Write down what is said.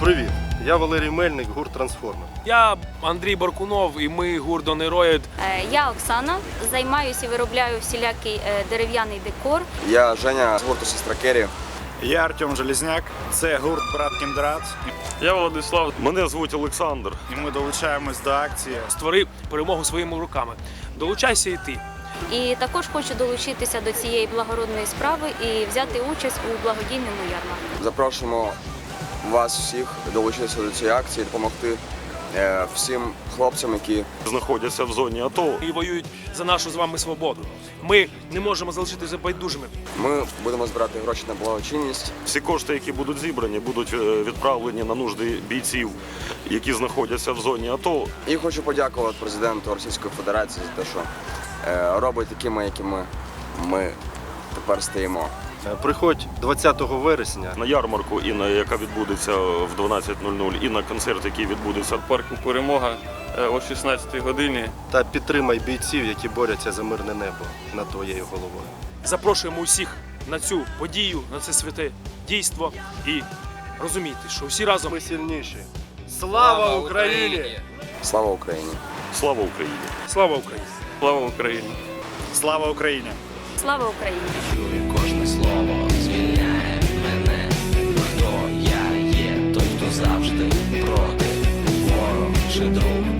Привіт! Я Валерій Мельник, гурт Трансформер. Я Андрій Баркунов і ми гурт Донероїд. Е, Я Оксана, займаюся і виробляю всілякий е, дерев'яний декор. Я Женя з гурту Сестра Керрі. Я Артем Железняк, це гурт Брат Кіндрат. Я Владислав. Мене звуть Олександр. І ми долучаємось до акції. Створи перемогу своїми руками. Долучайся і ти. І також хочу долучитися до цієї благородної справи і взяти участь у благодійному ярмарку. Запрошуємо вас всіх долучитися до цієї акції, допомогти е, всім хлопцям, які Знаходяться в зоні АТО. І воюють за нашу з вами свободу. Ми не можемо залишитися байдужими. ми будемо збирати гроші на благочинність. Всі кошти, які будуть зібрані, будуть е, відправлені на нужди бійців, які знаходяться в зоні АТО. І хочу подякувати президенту Російської Федерації за те, що е, робить такими, якими ми тепер стаємо. Е, Приходь 20 вересня. На ярмарку, і на яка відбудеться в 12.00, і на концерт, який відбудеться в парку Перемога е, о 16 годині. та підтримай бійців, які борються за мирне небо над твоєю головою. Запрошуємо усіх на цю подію, на це святе дійство. І розумійте, що всі разом Ми сильніші. Слава Україні! Слава Україні! Слава Україні! слава Україні! Слава Україні! Слава Україні! Слава Україні! Кожне слово звільняє мене. Хто я є, той, хто завжди проти ворог чи друг.